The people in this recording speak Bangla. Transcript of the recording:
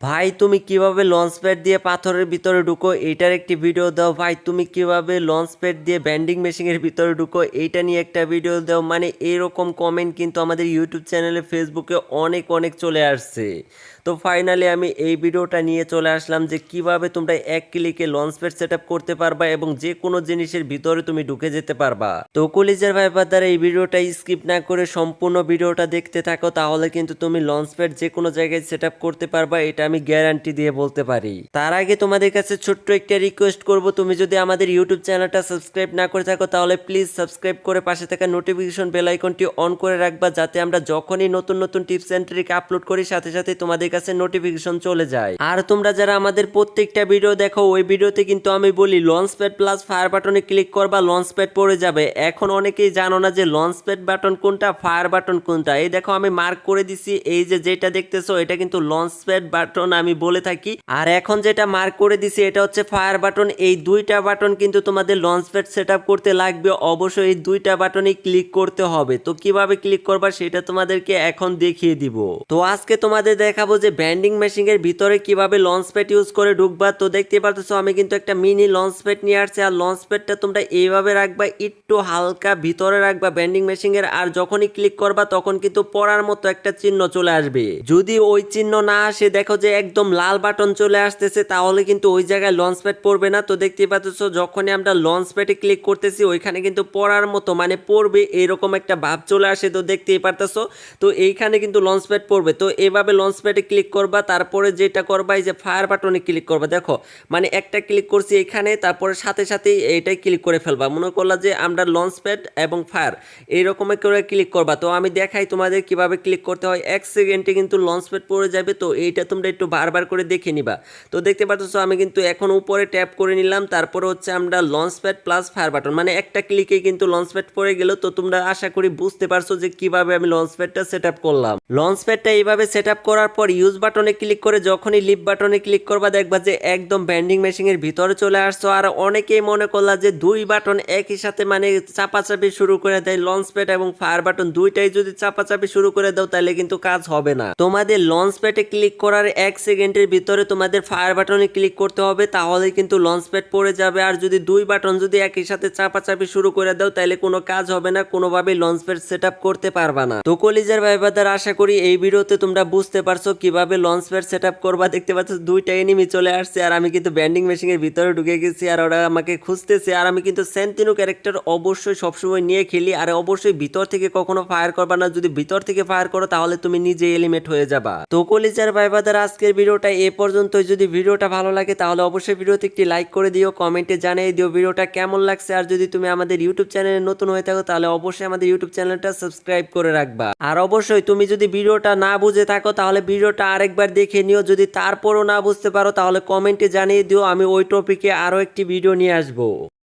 ভাই, তুমি কীভাবে লঞ্চ প্যাড দিয়ে পাথরের ভিতরে ঢুকো? এইটার একটি ভিডিও দাও। ভাই, তুমি কীভাবে লঞ্চ প্যাড দিয়ে ব্যান্ডিং মেশিনের ভিতরে ঢুকো? এইটা নিয়ে একটা ভিডিও দাও। মানে এরকম কমেন্ট কিন্তু আমাদের ইউটিউব চ্যানেলে ফেসবুকে অনেক অনেক চলে আসছে। তো ফাইনালি আমি এই ভিডিওটা নিয়ে চলে আসলাম যে কীভাবে তোমরা এক ক্লিকে লঞ্চ প্যাড সেট করতে পারবা এবং যে কোনো জিনিসের ভিতরে তুমি ঢুকে যেতে পারবা। তো কলিজার ভাইবার দ্বারা এই ভিডিওটা স্কিপ না করে সম্পূর্ণ ভিডিওটা দেখতে থাকো, তাহলে কিন্তু তুমি লঞ্চ প্যাড যে কোনো জায়গায় সেট করতে পারবা, এটা আমি গ্যারান্টি দিয়ে বলতে পারি। তার আগে তোমাদের কাছে ছোট্ট একটা রিকোয়েস্ট করব, তুমি যদি আমাদের ইউটিউব চ্যানেলটা সাবস্ক্রাইব না করে থাকো, তাহলে প্লিজ সাবস্ক্রাইব করে পাশে থাকা নোটিফিকেশন বেল আইকনটি অন করে রাখবা, যাতে আমরা যখনই নতুন নতুন টিপস এন্ড ট্রিক আপলোড করি, সাথে সাথে তোমাদের কাছে নোটিফিকেশন চলে যায়। আর তোমরা যারা আমাদের প্রত্যেকটা ভিডিও দেখো, ওই ভিডিওতে কিন্তু আমি বলি লঞ্চ প্যাড প্লাস ফায়ার বাটনে ক্লিক করবা লঞ্চ প্যাড পড়ে যাবে। এখন অনেকেই জানো না যে লঞ্চ প্যাড বাটন কোনটা ফায়ার বাটন কোনটা। এই দেখো আমি মার্ক করে দিছি, এই যে যেটা দেখতেছো, এটা কিন্তু লঞ্চ প্যাড বাটন আমি বলে থাকি। আর এখন যেটা মার্ক করে দিছি, এটা হচ্ছে ফায়ার বাটন এই দুইটা বাটন কিন্তু তোমাদের লঞ্চ প্যাড সেট করতে লাগবে। অবশ্যই এই দুইটা বাটনে ক্লিক করতে হবে। তো কীভাবে ক্লিক করবা, সেটা তোমাদেরকে এখন দেখিয়ে দিব। তো আজকে তোমাদের দেখাবো যে ব্যান্ডিং মেশিনের ভিতরে কীভাবে লঞ্চ প্যাড ইউজ করে ঢুকবা, তো দেখতে পারতেছো আমি কিন্তু একটা মিনি লঞ্চ প্যাড নিয়ে আসছি। আর লঞ্চ প্যাডটা তোমরা এইভাবে রাখবা, একটু হালকা ভিতরে রাখবা ব্যান্ডিং মেশিনের, আর যখনই ক্লিক করবা তখন কিন্তু পড়ার মতো একটা চিহ্ন চলে আসবে। যদি ওই চিহ্ন না আসে, দেখো যে একদম লাল বাটন চলে আসতেছে, তাহলে কিন্তু ওই জায়গায় লঞ্চ প্যাড পড়বে না। তো দেখতে পাচ্ছ যখনই আমরা লঞ্চ প্যাডে ক্লিক করতেছি, ওইখানে কিন্তু পড়ার মতো মানে পড়বে, এরকম একটা ভাব চলে আসে, তো দেখতেই পারতেছো। তো এইখানে কিন্তু লঞ্চ প্যাড পড়বে। তো এইভাবে লঞ্চ প্যাডে ক্লিক করবা, তারপরে যেটা করবা, এই যে ফায়ার বাটনে ক্লিক করবা, দেখো মানে একটা ক্লিক করছি এখানে, তারপরে সাথে সাথেই এইটাই ক্লিক করে ফেলবা। মনে করলা যে আমরা লঞ্চ প্যাড এবং ফায়ার এইরকম করে ক্লিক করবা। তো আমি দেখাই তোমাদের কীভাবে ক্লিক করতে হয়। এক সেকেন্ডে কিন্তু লঞ্চ প্যাড পড়ে যাবে, তো এইটা তোমরা একটু বারবার করে দেখে নিবা। তো দেখতে পাচ্ছ, আমি কিন্তু এখন উপরে ট্যাপ করে নিলাম, তারপরে হচ্ছে আমরা launch pad plus fire button মানে একটা ক্লিকে কিন্তু লঞ্চ প্যাড পড়ে গেল, তো তোমরা আশা করি বুঝতে পারছ যে কীভাবে আমি লঞ্চ প্যাডটা সেট আপ করলাম। লঞ্চ প্যাডটা এইভাবে সেট আপ করার পর ইউজ বাটনে ক্লিক করে যখনই লিভ বাটনে ক্লিক করবা, দেখবা যে একদম ব্যান্ডিং মেশিনের ভিতরে চলে আসছো। আর অনেকেই মনে করলা যে দুই বাটন একই সাথে মানে চাপাচাপি শুরু করে দেয় লঞ্চ প্যাড এবং ফায়ার বাটন দুইটাই যদি চাপাচাপি শুরু করে দাও, তাহলে কিন্তু কাজ হবে না। তোমাদের লঞ্চ প্যাডে ক্লিক করার এক সেকেন্ডের ভিতরে তোমাদের ফায়ার বাটনে ক্লিক করতে হবে তাহলে কিন্তু লঞ্চ প্যাড পড়ে যাবে। আর যদি দুই বাটন যদি একই সাথে চাপাচাপি শুরু করে দাও, তাহলে কোনো কাজ হবে না, কোনোভাবেই লঞ্চ প্যাড সেট করতে পারবা না। তো কলিজার ভাইবাদার আশা করি এই ভিডিওতে তোমরা বুঝতে পারছ কীভাবে লঞ্চ প্যাড সেট আপ করবা দেখতে পাচ্ছ দুইটা এনিমি চলে আসছে আর আমি কিন্তু ব্যান্ডিং মেশিনের ভিতরে ঢুকে গেছি আর ওরা আমাকে খুঁজতেছে আর আমি কিন্তু সেন্টিনো ক্যারেক্টার অবশ্যই সবসময় নিয়ে খেলি আর অবশ্যই ভিতর থেকে কখনো ফায়ার করবা না। যদি ভিতর থেকে ফায়ার করো তাহলে তুমি নিজে এলিমেট হয়ে যাবা। তো কলিজার ভাইবাদার আজকের ভিডিওটা এ পর্যন্তই। যদি ভিডিওটা ভালো লাগে তাহলে অবশ্যই ভিডিওতে একটি লাইক করে দিও কমেন্টে জানিয়ে দিও ভিডিওটা কেমন লাগছে। আর যদি তুমি আমাদের ইউটিউব চ্যানেলে নতুন হয়ে থাকো তাহলে অবশ্যই আমাদের ইউটিউব চ্যানেলটা সাবস্ক্রাইব করে রাখবা। আর অবশ্যই তুমি যদি ভিডিওটা না বুঝে থাকো তাহলে ভিডিওটা আরেকবার দেখে নিও। যদি তারপরও না বুঝতে পারো, তাহলে কমেন্টে জানিয়ে দিও, আমি ওই টপিকে আরও একটি ভিডিও নিয়ে আসব।